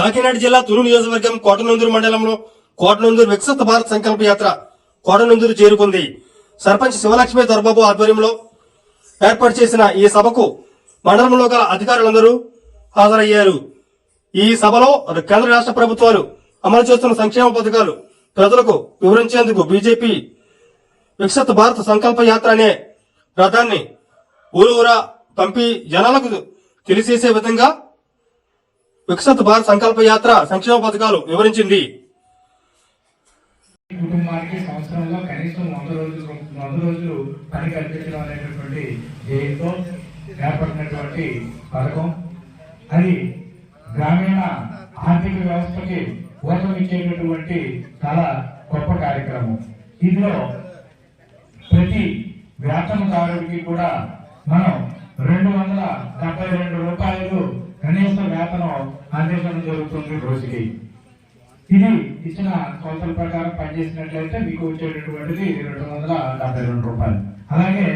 కాకినాడ జిల్లా తులు నియోజకవర్గం కోటనందూరు మండలంలో కోటనందూరు వికసిత భారత్ సంకల్ప యాత్ర కోటనందూరు చేరుకుంది. సర్పంచ్ శివలక్ష్మి దొరబాబు ఆధ్వర్యంలో ఏర్పాటు చేసిన ఈ సభకు మండలంలో గల అధికారులందరూ హాజరయ్యారు. ఈ సభలో కేంద్ర రాష్ట్ర ప్రభుత్వాలు అమలు చేస్తున్న సంక్షేమ పథకాలు ప్రజలకు వివరించేందుకు బీజేపీ వికసిత భారత్ సంకల్ప యాత్ర అనే రథాన్ని ఊరూరా పంపి జనాలకు తెలిసేసే విధంగా వికసిత భారత్ సంకల్ప యాత్ర సంక్షేమ పథకాలు వివరించింది. కుటుంబానికి సంవత్సరంలో కనీసం వంద రోజులు వంద రోజులు పని కల్పించడం అనేటటువంటి ధ్యేయంతో ఏర్పడినటువంటి పథకం. అది గ్రామీణ ఆర్థిక వ్యవస్థకి ఊతమిచ్చేటటువంటి చాలా గొప్ప కార్యక్రమం. ఇందులో ప్రతి వేతనదారుడికి కూడా మనం రెండు వందల డెబ్బై రెండు రూపాయలు కనీస వేతనం అందించడం జరుగుతుంది రోజుకి. ఇది ఇచ్చిన కొలతల ప్రకారం పనిచేసినట్లయితే మీకు వచ్చేటటువంటిది రెండు వందల డెబ్బై రెండు రూపాయలు. అలాగే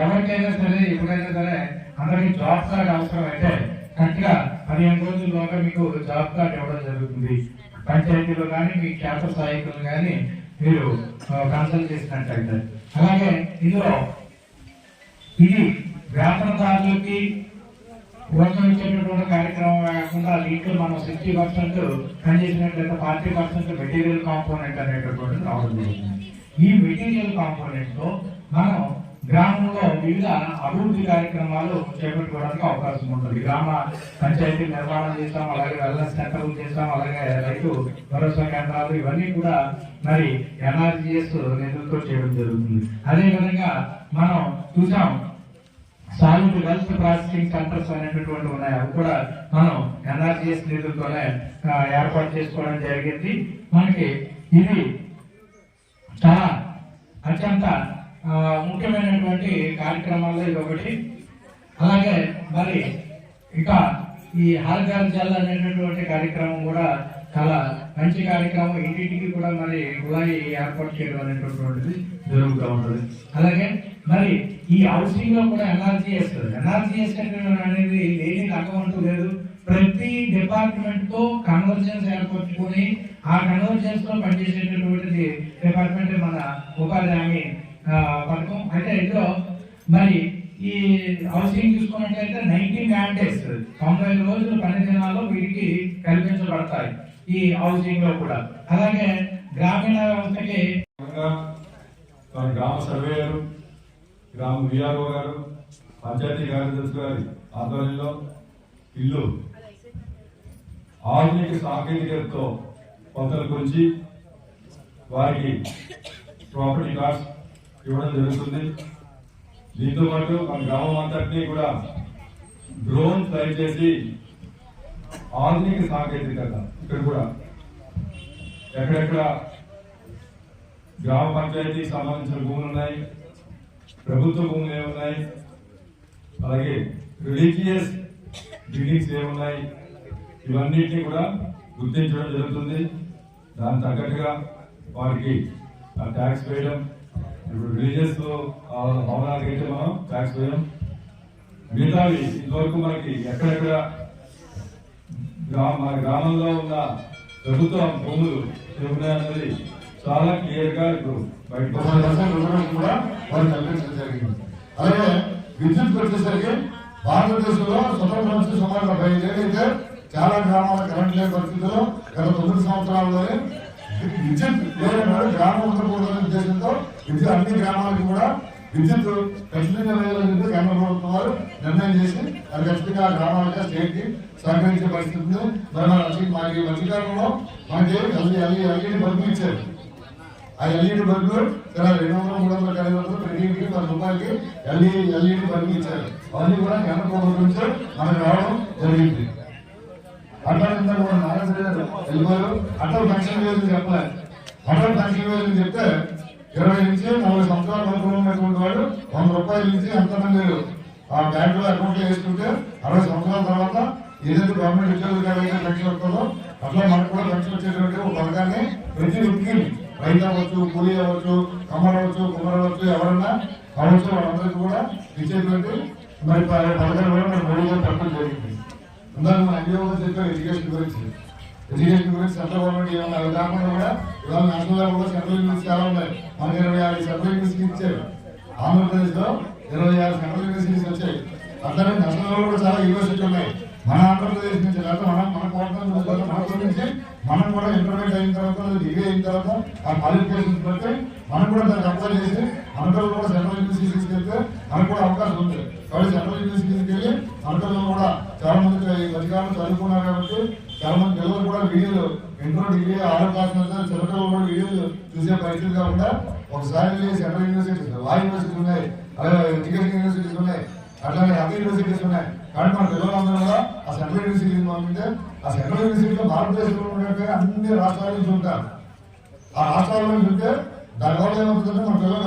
ఎవరికైనా సరే ఎప్పుడైనా సరే అందరికి జాబ్ కార్డ్ అవసరం అయితే కరెక్ట్గా పదిహేను రోజుల్లోగా మీకు జాబ్ కార్డ్ ఇవ్వడం జరుగుతుంది. పంచాయతీలో కానీ మీ క్షేత్ర సహాయకులు కానీ మీరు కన్సల్ట్ చేసినట్లయితే. అలాగే ఇందులో ఇది వేతనదారులకి ఓట్లు ఇచ్చేటటువంటి కార్యక్రమం కాకుండా దీంట్లో మనం సిక్స్టీ పర్సెంట్ పనిచేసినట్లయితే ఫార్టీ పర్సెంట్ మెటీరియల్ కాంపోనెంట్ అనేటటువంటి రావడం జరిగింది ఈ మెటీరియల్ కాంపోనెంట్తో మనం గ్రామంలో వివిధ అభివృద్ధి కార్యక్రమాలు చేపట్టుకోవడానికి అవకాశం ఉంటుంది. గ్రామ పంచాయతీ నిర్మాణం చేస్తాం అలాగే వెల్నెస్ సెంటర్లు చేస్తాం అలాగే రైతు భరోసా కేంద్రాలు ఇవన్నీ కూడా మరి ఎన్ఆర్జీఎస్ నిధులతో చేయడం జరుగుతుంది. అదే విధంగా మనం చూసాం సాలిడ్ వెల్త్ ప్రాసెసింగ్ సెంటర్స్ అనేటటువంటి ఉన్నాయి. అవి కూడా మనం ఎన్ఆర్జీఎస్ నిధులతోనే ఏర్పాటు చేసుకోవడం జరిగింది. మనకి ఇది చాలా అత్యంత ముఖ్యమైనటువంటి కార్యక్రమాల్లో ఇది ఒకటి. అలాగే మరి ఇక ఈ హాల్గార్ జల్ అనేటటువంటి కార్యక్రమం కూడా చాలా మంచి కార్యక్రమం. ఇంటింటికి కూడా మరి కుళాయి ఏర్పాటు చేయడం అనేటటువంటిది జరుగుతూ ఉంటుంది. అలాగే మరి ఈ హౌసింగ్లో కూడా ఎన్ఆర్జీఎస్ ఎన్ఆర్జీఎస్ అనేది లేని రకం అంటూ లేదు. ప్రతి డిపార్ట్మెంట్తో కన్వర్జెన్స్ ఏర్పరచుకొని ఆ కన్వర్జెన్స్లో పనిచేసేటటువంటిది డిపార్ట్మెంట్ మన ఉపాధి హామీ పథకం. అయితే ఇందులో మరి ఈ హౌసింగ్ చూసుకున్నట్లయితే నైన్టీన్ మ్యాండేట్స్ తొంభై ఐదు రోజులు పని దినాల్లో వీరికి కల్పించబడతాయి ఈ హౌసింగ్లో కూడా. అలాగే గ్రామీణ వ్యవస్థకి గ్రామ సర్వేయర్ గ్రామ విఆర్ఓ గారు పంచాయతీ కార్యదర్శి గారి ఆధ్వర్యంలో ఇల్లు ఆధునిక సాంకేతికతతో కొత్తలు గురించి వారికి ప్రాపర్టీ కార్డ్స్ ఇవ్వడం జరుగుతుంది. దీంతో పాటు మన గ్రామం అంతటినీ కూడా డ్రోన్ ఫ్లై చేసి ఆధునిక సాంకేతికత ఇక్కడ కూడా ఎక్కడెక్కడ గ్రామ పంచాయతీకి సంబంధించిన భూములు ఉన్నాయి ప్రభుత్వ భూములు ఏమున్నాయి? అలాగే రిలీజియస్ బిల్డింగ్స్ ఏమున్నాయి? ఇవన్నిటిని కూడా గుర్తించడం జరుగుతుంది. దాని తగ్గట్టుగా వారికి ఆ ట్యాక్స్ వేయడం ఇప్పుడు రిలీజియస్ భవనాలకి అయితే మనం ట్యాక్స్ వేయడం. మిగతావి ఇంతవరకు మనకి ఎక్కడెక్కడ గ్రామ మన గ్రామంలో ఉన్న ప్రభుత్వ భూములు ఏమున్నాయన్నది చాలా క్లియర్గా ఇప్పుడు కూడా కల్పించడం జరిగింది. అలాగే విద్యుత్ వచ్చేసరికి భారతదేశంలో స్వతంత్రం సుమారు డెబ్బై ఐదేళ్ళు అయితే చాలా గ్రామాల కరెంట్ లేని పరిస్థితుల్లో గత తొమ్మిది సంవత్సరాల్లోనే విద్యుత్ లేనప్పుడు గ్రామం ఉండకూడదనే ఉద్దేశంతో విద్యుత్ అన్ని గ్రామాలకు కూడా విద్యుత్ ఖచ్చితంగా వేయాలని కేంద్ర ప్రభుత్వం వారు నిర్ణయం చేసి అది ఖచ్చితంగా ఆ గ్రామాలకి స్టేట్కి సహకరించే పరిస్థితి ఉంది మరి మనకి మధ్యకాలంలో మనకి ఎల్ఈ ఎల్ఈ ఎల్ఈడి బల్బులు ఇచ్చారు ఎల్ఈడి బల్బు చాలా రెండు వందల మూడు వందల ఐదు వందలు ప్రతి ఇంటికి పది రూపాయలకి ఎల్ఈడి ఎల్ఈడి బల్బు ఇచ్చారు. అవన్నీ కూడా కేంద్ర ప్రభుత్వం నుంచి మనకు రావడం జరిగింది. అట్లా ఇందాక మన నాగేశ్వర గారు వెళ్ళిపోయారు. అటల్ పెన్షన్ వేలు చెప్పలేదు అటల్ పెన్షన్ వేలు చెప్తే ఇరవై నుంచి నలభై సంవత్సరాల వరకు ఉన్నటువంటి వాడు వంద రూపాయల నుంచి ఎంతమంది ఆ బ్యాంకులో అకౌంట్ వేసుకుంటే అరవై సంవత్సరాల తర్వాత ఏదైతే గవర్నమెంట్ ఉద్యోగులు ఎవరైతే పెన్షన్ వస్తుందో అట్లా మనకు కూడా పెన్షన్ వచ్చేటువంటి ఒక పథకాన్ని ప్రతి వ్యక్తికి రైతు అవ్వచ్చు కూలీ అవ్వచ్చు కమ్మర్ అవ్వచ్చు కుమ్మర్ అవ్వచ్చు ఎవరన్నా అవ్వచ్చు వాళ్ళందరికీ కూడా ఇచ్చేటువంటి మరి ప- పథకాలు కూడా మరి మోడీ గారు పెట్టడం జరిగింది. ఇందాక మన అయ్యో చెప్పారు ఎడ్యుకేషన్ గురించి. ఎడ్యుకేషన్ గురించి సెంట్రల్ గవర్నమెంట్ ఏమన్నా అవి కాకుండా కూడా ఇవాళ నేషనల్ కూడా సెంట్రల్ యూనివర్సిటీ చాలా ఉన్నాయి. మనకి ఇరవై ఆరు సెంట్రల్ యూనివర్సిటీ ఇచ్చారు ఆంధ్రప్రదేశ్లో ఇరవై ఆరు సెంట్రల్ యూనివర్సిటీస్ వచ్చాయి. అట్లానే నేషనల్ కూడా చాలా యూనివర్సిటీ ఉన్నాయి. మన ఆంధ్రప్రదేశ్ నుంచి లేదా మన మన కోటం నుంచి మనం కూడా ఇంటర్మీడియట్ అయిన తర్వాత డిగ్రీ అయిన తర్వాత ఆ క్వాలిఫికేషన్స్ బట్టి మనం కూడా దానికి అప్లై చేసి మనకల్లో కూడా సెంట్రల్ యూనివర్సిటీస్కి వెళ్తే మనకు కూడా అవకాశం ఉంది. కాబట్టి సెంట్రల్ యూనివర్సిటీస్కి వెళ్ళి అందరిలో కూడా చాలా మంది అధికారులు చదువుకున్నారు కాబట్టి చాలా మంది పిల్లలు కూడా వీడియోలు ఇంటర్ డిగ్రీ ఆరో క్లాస్ చిన్నపిల్లలు కూడా వీడియోలు చూసే పరిస్థితి కాకుండా ఒకసారి సెంట్రల్ యూనివర్సిటీస్ లా యూనివర్సిటీస్ ఉన్నాయి అలాగే ఎడ్యుకేషన్ యూనివర్సిటీస్ ఉన్నాయి అట్లానే అన్ని యూనివర్సిటీస్ ఉన్నాయి కానీ మన పిల్లలందరూ కూడా ఆ సెంట్రల్ యూనివర్సిటీ పంపితే ఆ సెంట్రల్ యూనివర్సిటీలో భారతదేశంలో ఉన్నట్టు అన్ని రాష్ట్రాల నుంచి ఉంటారు. ఆ రాష్ట్రాల నుంచి ఉంటే దానివల్ల ఏమవుతుందంటే మన పిల్లలు